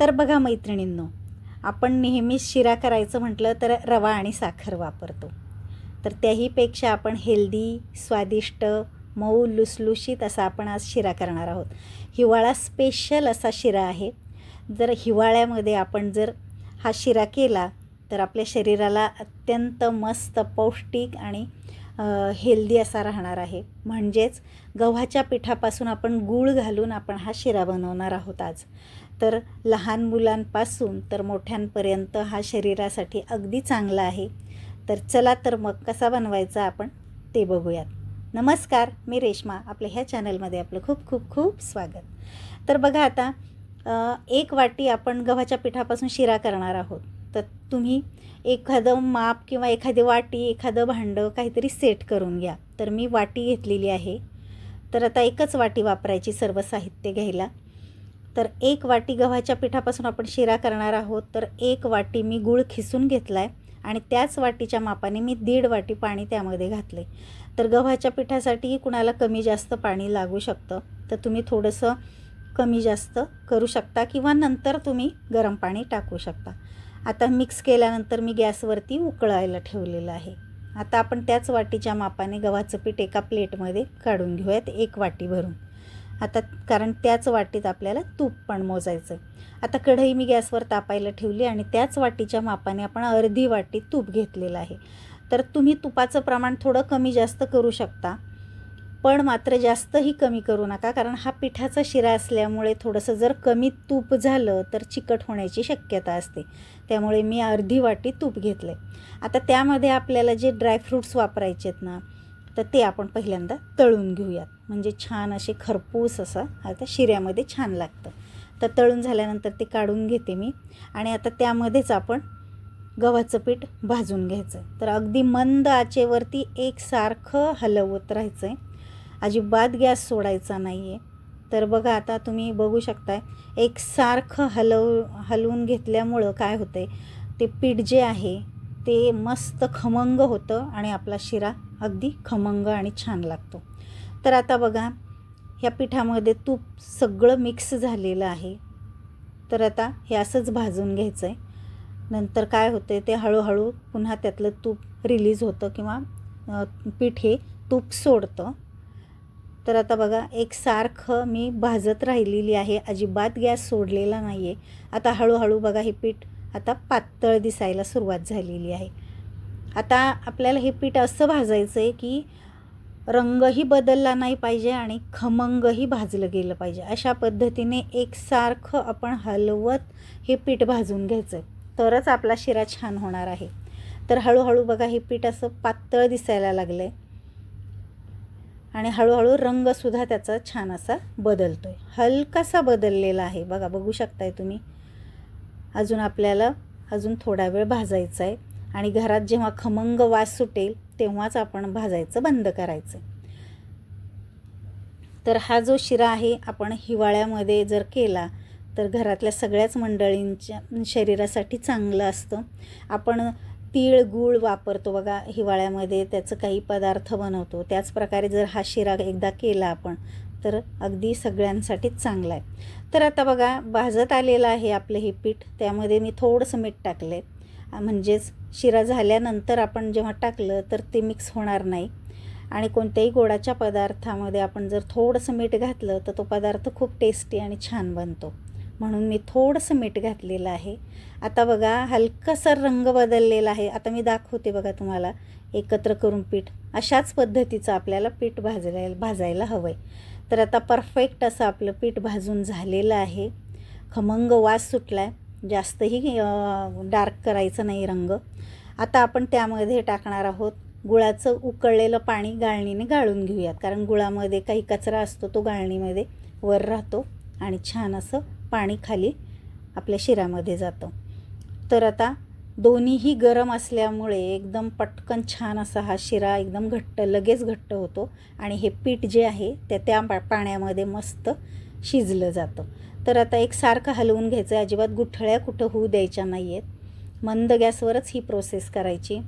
तर बघा मैत्रिणींनो आपण नेहमीच शिरा करायचं म्हटलं तर रवा आणि साखर वापरतो. तर त्याहीपेक्षा आपण हेल्दी स्वादिष्ट मऊ लुसलुशीत असा आपण आज शिरा करणार आहोत. हिवाळा स्पेशल असा शिरा आहे. जर हिवाळ्यामध्ये आपण जर हा शिरा केला तर आपल्या शरीराला अत्यंत मस्त पौष्टिक आणि हेल्दी असा राहणार आहे. म्हणजेच गव्हाच्या पिठापासून आपण गूळ घालून आपण हा शिरा बनवणार आहोत आज. तर लहान मुलांपासून तर मोठ्यांपर्यंत हा शरीरासाठी अगदी चांगला आहे. तर चला तर मग कसा बनवायचा आपण ते बघूयात. नमस्कार मी रेश्मा. आपल्या ह्या चॅनलमध्ये आपलं खूप खूप खूप स्वागत. तर बघा आता एक वाटी आपण गव्हाच्या पिठापासून शिरा करणार आहोत. तर तुम्ही एखादं माप किंवा एखादी वाटी एखादं भांडं काहीतरी सेट करून घ्या. तर मी वाटी घेतलेली आहे. तर आता एकच वाटी वापरायची सर्व साहित्य घ्यायला. तर एक वाटी गव्हाच्या पिठापासून आपण शिरा करणार आहोत. तर एक वाटी मी गूळ खिसून घेतला आहे आणि त्याच वाटीच्या मापाने मी दीड वाटी पाणी त्यामध्ये घातले तर गव्हाच्या पिठासाठी कुणाला कमी जास्त पाणी लागू शकतं? तर तुम्ही थोडंसं कमी जास्त करू शकता किंवा नंतर तुम्ही गरम पाणी टाकू शकता. आता मिक्स केल्यानंतर मी गॅसवरती उकळायला ठेवलेलं आहे. आता आपण त्याच वाटीच्या मापाने गव्हाचं पीठ एका प्लेटमध्ये काढून घेऊयात एक वाटी भरून. आता कारण त्याच वाटीत आपल्याला तूप पण मोजायचं आता कढई मी गॅसवर तापायला ठेवली आणि त्याच वाटीच्या मापाने आपण अर्धी वाटी तूप घेतलेलं आहे. तर तुम्ही तुपाचं प्रमाण थोडं कमी जास्त करू शकता. पण मात्र जास्तही कमी करू नका कारण हा पिठाचा शिरा असल्यामुळे थोडंसं जर कमी तूप झालं तर चिकट होण्याची शक्यता असते. त्यामुळे मी अर्धी वाटी तूप घेतलं आहे आता त्यामध्ये आपल्याला जे ड्रायफ्रूट्स वापरायचे आहेत ना तर ते आपण पहिल्यांदा तळून घेऊयात. म्हणजे छान असे खरपूस असं आता शिऱ्यामध्ये छान लागतं. तर तळून झाल्यानंतर ते काढून घेते मी. आणि आता त्यामध्येच आपण गव्हाचं पीठ भाजून घ्यायचं आहे तर अगदी मंद आचेवरती एकसारखं हलवत राहायचं आहे अजिबात गॅस सोडायचा नाही आहे तर बघा आता तुम्ही बघू शकताय एकसारखं हलव हलवून घेतल्यामुळं काय होतं आहे ते पीठ जे आहे ते मस्त खमंग होतं आणि आपला शिरा अगदी खमंग आणि छान लागतो. तर आता बघा ह्या पिठामध्ये तूप सगळं मिक्स झालेलं आहे. तर आता हे असंच भाजून घ्यायचं आहे नंतर काय होतं ते हळूहळू पुन्हा त्यातलं तूप रिलीज होतं किंवा पीठ हे तूप सोडतं. तर आता बघा एक सारखं मी भाजत राहिलेली आहे. अजिबात गॅस सोडलेला नाही आहे आता हळूहळू बघा हे पीठ आता पातळ दिसायला सुरुवात झालेली आहे. आता आपल्याला हे पीठ असं भाजायचं आहे की रंगही बदलला नाही पाहिजे आणि खमंगही भाजलं गेलं पाहिजे. अशा पद्धतीने एकसारखं आपण हलवत हे पीठ भाजून घ्यायचं. आहे तरच आपला शिरा छान होणार आहे. तर हळूहळू बघा हे पीठ असं पातळ दिसायला लागलं आहे आणि हळूहळू रंगसुद्धा त्याचा छान असा बदलतो आहे हलकासा बदललेला आहे. बघा बघू शकताय तुम्ही. अजून आपल्याला अजून थोडा वेळ भाजायचा आहे आणि घरात जेव्हा खमंग वास सुटेल तेव्हाच आपण भाजायचं बंद करायचं तर हा जो शिरा आहे आपण हिवाळ्यामध्ये जर केला तर घरातल्या सगळ्याच मंडळींच्या शरीरासाठी चांगलं असतं. आपण तीळ गूळ वापरतो बघा हिवाळ्यामध्ये त्याचं काही पदार्थ बनवतो. त्याचप्रकारे जर हा शिरा एकदा केला आपण तर अगदी सगळ्यांसाठीच चांगला आहे. तर आता बघा भाजत आलेलं आहे आपलं हे पीठ. त्यामध्ये मी थोडंसं मीठ टाकलं आहे म्हणजेच शिरा झाल्यानंतर आपण जेव्हा टाकलं तर ते मिक्स होणार नाही. आणि कोणत्याही गोडाच्या पदार्थामध्ये आपण जर थोडंसं मीठ घातलं तर तो पदार्थ खूप टेस्टी आणि छान बनतो. म्हणून मी थोडंसं मीठ घातलेलं आहे. आता बघा हलकासा रंग बदललेला आहे. आता मी दाखवते बघा तुम्हाला एकत्र करून पीठ. अशाच पद्धतीचं आपल्याला पीठ भाजायला भाजायला हवं आहे तर आता परफेक्ट असं आपलं पीठ भाजून झालेलं आहे. खमंग वास सुटला आहे जास्तही डार्क करायचं नाही रंग. आता आपण त्यामध्ये टाकणार आहोत गुळाचं उकळलेलं पाणी गाळणीने गाळून घेऊयात. कारण गुळामध्ये काही कचरा असतो तो गाळणीमध्ये वर राहतो आणि छान असं पाणी खाली आपल्या शिरामध्ये जातं. तर आता दोन्हीही गरम असल्यामुळे एकदम पटकन छान असा हा शिरा एकदम घट्ट लगेच घट्ट होतो आणि हे पीठ जे आहे ते त्या पा पाण्यामध्ये मस्त शिजलं जातं. तर आता एक सारखं हलवून घ्यायचं अजिबात गुठळ्या कुठं होऊ द्यायच्या नाही आहेत मंद गॅसवरच ही प्रोसेस करायची.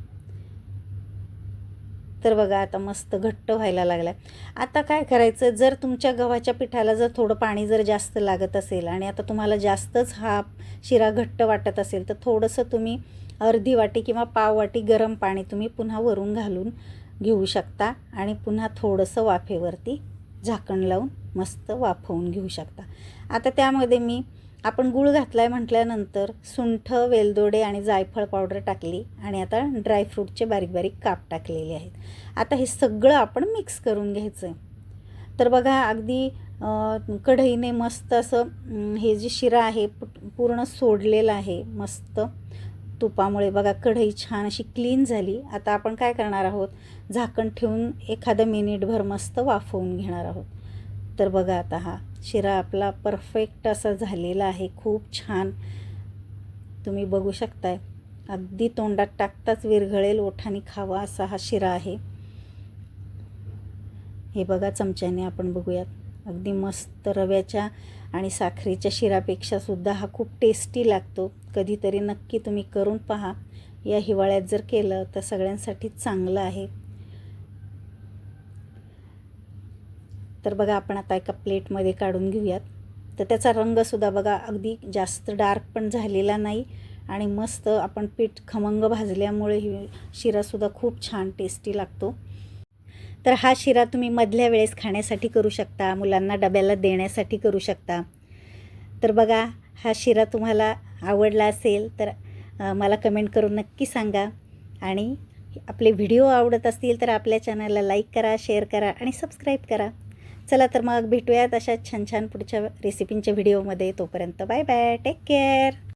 तर बघा आता मस्त घट्ट व्हायला लागला आता काय करायचं? जर तुमच्या गव्हाच्या पिठाला जर थोडं पाणी जर जास्त लागत असेल आणि आता तुम्हाला जास्तच हा शिरा घट्ट वाटत असेल तर थोडंसं तुम्ही अर्धी वाटी किंवा पाव वाटी गरम पाणी तुम्ही पुन्हा वरून घालून घेऊ शकता आणि पुन्हा थोडंसं वाफेवरती झाकण लावून मस्त वाफवून घेऊ शकता. आता त्यामध्ये मी आपण गूळ घातला आहे म्हटल्यानंतर सुंठ वेलदोडे आणि जायफळ पावडर टाकली आणि आता ड्रायफ्रूटचे बारीक बारीक काप टाकलेले आहेत. आता हे सगळं आपण मिक्स करून घ्यायचं आहे तर बघा अगदी कढईने मस्त असं हे जे शिरा आहे पु- पूर्ण सोडलेलं आहे मस्त तुपामुळे. बघा कढई छान अशी क्लीन झाली. आता आपण काय करणार आहोत? झाकण ठेवून एखादं मिनिटभर मस्त वाफवून घेणार आहोत. तर बघा आता हा शिरा आपला परफेक्ट असा झालेला आहे. खूप छान. तुम्ही बघू शकताय. अगदी तोंडात टाकताच विरघळेल ओठाने खावा असा हा शिरा आहे. हे बघा चमच्याने आपण बघूयात. अगदी मस्त रव्याच्या आणि साखरेच्या शिरापेक्षा सुद्धा हा खूप टेस्टी लागतो. कधीतरी नक्की तुम्ही करून पहा. या हिवाळ्यात जर केलं तर सगळ्यांसाठी चांगलं आहे. तर बघा आपण आता एका प्लेटमध्ये काढून घेऊयात. तर त्याचा रंगसुद्धा बघा अगदी जास्त डार्क पण झालेला नाही आणि मस्त आपण पीठ खमंग भाजल्यामुळे ही शिरासुद्धा खूप छान टेस्टी लागतो. तर हा शिरा तुम्ही मधल्या वेळेस खाण्यासाठी करू शकता मुलांना डब्याला देण्यासाठी करू शकता. तर बघा हा शिरा तुम्हाला आवडला असेल तर मला कमेंट करून नक्की सांगा. आणि आपले व्हिडिओ आवडत असतील तर आपल्या चॅनलला लाईक करा शेअर करा आणि सबस्क्राईब करा. चला तर मग भेटूयात अशा छान छान पुढच्या रेसिपींच्या व्हिडिओमध्ये तोपर्यंत बाय बाय टेक केअर